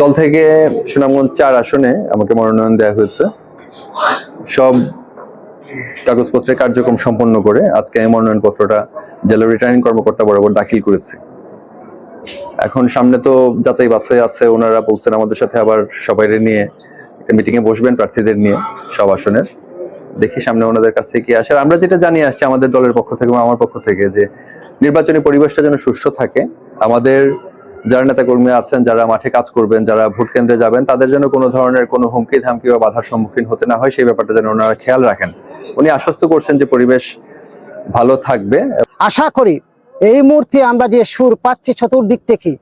দল থেকে সুনামগঞ্জ চার আসনে আমাকে মনোনয়ন দেওয়া হয়েছে। সব কাগজপত্রের কার্যক্রম সম্পন্ন করে আজকে এই মনোনয়নপত্রটা জেলা রিটার্নিং কর্মকর্তা বরাবর দাখিল করেছি। এখন সামনে তো যাচাই বাছাই আছে, ওনারা বলছেন আমাদের সাথে আবার সবাই নিয়ে একটা মিটিং এ বসবেন প্রার্থীদের নিয়ে সব আসনের। দেখি সামনে ওনাদের কাছ থেকে কি আসে। আর আমরা যেটা জানিয়ে আসছি আমাদের দলের পক্ষ থেকে আমার পক্ষ থেকে যে নির্বাচনী পরিবেশটা যেন সুস্থ থাকে, আমাদের যারা নেতা কর্মী আছেন, যারা মাঠে কাজ করবেন, যারা ভোট কেন্দ্রে যাবেন, তাদের জন্য কোনো ধরনের কোনো হুমকি ধামকি বা বাধার সম্মুখীন হতে না হয়। সেই ব্যাপারটা যেন ওনারা খেয়াল রাখেন। উনি আশ্বস্ত করছেন যে পরিবেশ ভালো থাকবে। আশা করি এই মুহূর্তে আমরা যে সুর পাচ্ছি চতুর্দিক থেকে,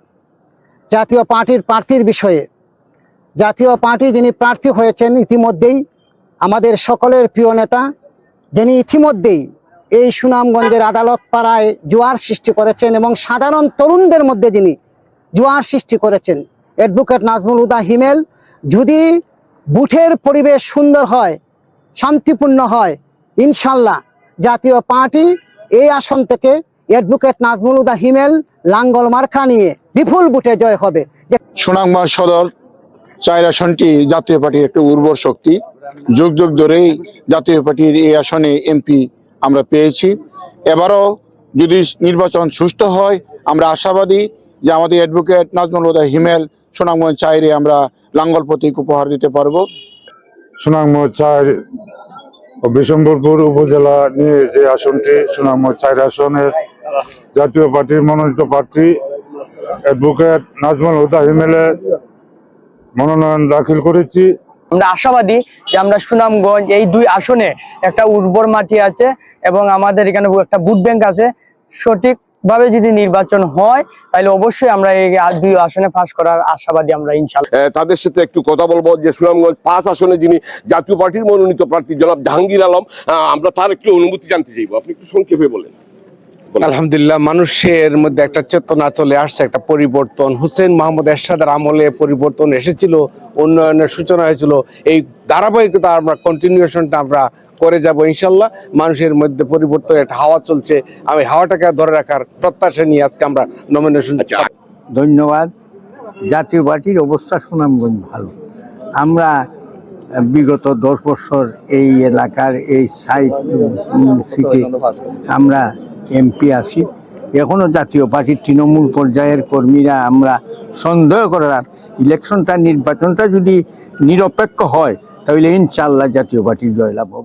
জাতীয় পার্টির প্রার্থীর বিষয়ে, জাতীয় পার্টি যিনি প্রার্থী হয়েছেন ইতিমধ্যেই, আমাদের সকলের প্রিয় নেতা, যিনি ইতিমধ্যেই এই সুনামগঞ্জের আদালত পাড়ায় জোয়ার সৃষ্টি করেছেন এবং সাধারণ তরুণদের মধ্যে যিনি জোয়ার সৃষ্টি করেছেন। অ্যাডভোকেট নাজমুল হুদা হিমেল, যদি বুথের পরিবেশ সুন্দর হয়, শান্তিপূর্ণ হয়, ইনশাল্লাহ জাতীয় পার্টি এই আসন থেকে অ্যাডভোকেট নাজমুল হুদা হিমেল, লাঙ্গল মার্কা নিয়ে বিপুল বুটে জয় হবে। সুনামগঞ্জ সদর চার আসনটি জাতীয় পার্টির একটি উর্বর শক্তি। যুগ যুগ ধরেই জাতীয় পার্টির এই আসনে এমপি আমরা পেয়েছি। এবারও যদি নির্বাচন সুষ্ঠু হয়, আমরা আশাবাদী যে আমাদের অ্যাডভোকেট নাজমুল হুদা হিমেল সুনামগঞ্জ চাইরে আমরা লাঙ্গল প্রতীক উপহার দিতে পারব। সুনামগঞ্জ ও বিশম্বরপুর উপজেলা নিয়ে যে আসনটি সুনামগঞ্জ চার আসনের জাতীয় পার্টির মনোনীত প্রার্থী অ্যাডভোকেট নাজমুল হুদা হিমেলের মনোনয়ন দাখিল করেছি। আমরা আশাবাদী যে আমরা সুনামগঞ্জ এই দুই আসনে একটা উর্বর মাটি আছে এবং আমাদের এখানে একটা ভোট ব্যাংক আছে। সঠিক ভাবে যদি নির্বাচন হয়, তাহলে অবশ্যই আমরা এই দুই আসনে পাশ করার আশাবাদী আমরা ইনশাল্লাহ। তাদের সাথে একটু কথা বলব যে সুনামগঞ্জ পাঁচ আসনে যিনি জাতীয় পার্টির মনোনীত প্রার্থী জনাব জাহাঙ্গীর আলম আমরা তার একটু অনুমতি জানতে চাইব। আপনি একটু সংক্ষেপে বলেন। আলহামদুলিল্লাহ মানুষের মধ্যে একটা চেতনা চলে আসছে একটা পরিবর্তন। হুসেন মাহমুদ এরশাদের আমলে পরিবর্তন এসেছিল উন্নয়নের সূচনা হয়েছিল। এই ধারাবাহিকতা আমরা কন্টিনিউশনটা আমরা করে যাব ইনশাল্লাহ। মানুষের মধ্যে পরিবর্তন একটা হাওয়া চলছে। আমি হাওয়াটাকে ধরে রাখার প্রত্যাশা নিয়ে আজকে আমরা নমিনেশন আচ্ছা। ধন্যবাদ। জাতীয় পার্টির অবস্থা সুনামগঞ্জ ভালো। আমরা বিগত দশ বছর এই এলাকার এই সাইড সিটে আমরা এমপি আছি। এখনও জাতীয় পার্টির তৃণমূল পর্যায়ের কর্মীরা আমরা সন্দেহ করার ইলেকশনটা, নির্বাচনটা যদি নিরপেক্ষ হয়, তাহলে ইনশাল্লাহ জাতীয় পার্টির জয়লাভ হবে।